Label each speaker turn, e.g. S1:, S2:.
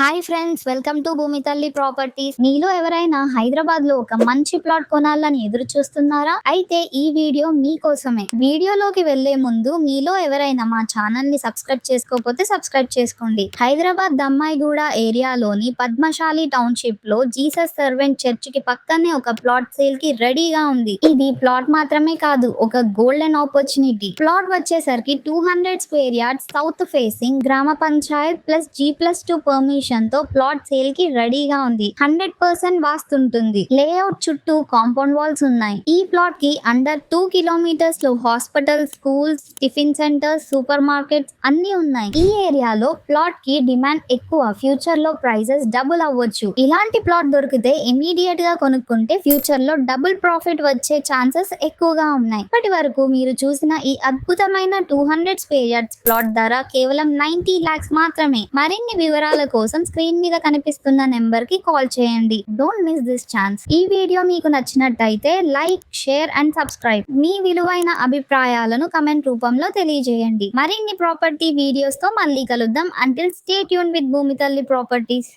S1: Hi friends welcome to భూమి తల్లి properties మీలో ఎవరైనా హైదరాబాద్లో ఒక మంచి ప్లాట్ కొనాలని ఎదురు చూస్తున్నారా? అయితే ఈ వీడియో మీకోసమే. వీడియోలోకి వెళ్ళే ముందు మీలో ఎవరైనా మా ఛానల్ని సబ్స్క్రైబ్ చేసుకోకపోతే సబ్స్క్రైబ్ చేసుకోండి. హైదరాబాద్ దమ్మాయిగూడ ఏరియాలోని పద్మశాలి టౌన్షిప్లో జీసస్ సర్వెంట్ చర్చ్కి పక్కనే ఒక ప్లాట్ సేల్కి రెడీగా ఉంది. ఇది ప్లాట్ మాత్రమే కాదు ఒక గోల్డెన్ ఆపర్చునిటీ ప్లాట్ వచ్చేసరికి two hundred square yard south facing గ్రామ panchayat plus G plus two permission తో ప్లాట్ సేల్కి రెడీగా ఉంది. హండ్రెడ్ పర్సెంట్ వాస్తుంటుంది. లేఅవుట్ చుట్టూ కాంపౌండ్ వాల్స్ ఉన్నాయి. ఈ ప్లాట్కి under two కిలోమీటర్స్లో hospital schools tiffin centres supermarkets అన్ని ఉన్నాయి. ఈ ఏరియాలో ప్లాట్కి డిమాండ్ ఎక్కువ. ఫ్యూచర్లో ప్రైజెస్ డబుల్ అవ్వచ్చు. ఇలాంటి ప్లాట్ దొరికితే ఇమీడియట్గా కొనుక్కుంటే ఫ్యూచర్లో డబుల్ ప్రాఫిట్ వచ్చే ఛాన్సెస్ ఎక్కువగా ఉన్నాయి. ఇప్పటి వరకు మీరు చూసిన ఈ అద్భుతమైన టూ హండ్రెడ్ స్పేయర్స్ ప్లాట్ ధర కేవలం నైన్టీ లాక్స్ మాత్రమే. మరిన్ని వివరాల కోసం స్క్రీన్ మీద కనిపిస్తున్న నెంబర్కి కాల్ చేయండి. డోంట్ మిస్ దిస్ ఛాన్స్ ఈ వీడియో మీకు నచ్చినట్టయితే లైక్ షేర్ అండ్ సబ్స్క్రైబ్ మీ విలువైన అభిప్రాయాలను కమెంట్ రూపంలో తెలియజేయండి. మరిన్ని ప్రాపర్టీ వీడియోస్తో మళ్ళీ కలుద్దాం. అంటిల్ స్టే ట్యూన్ విత్ భూమి తల్లి ప్రాపర్టీస్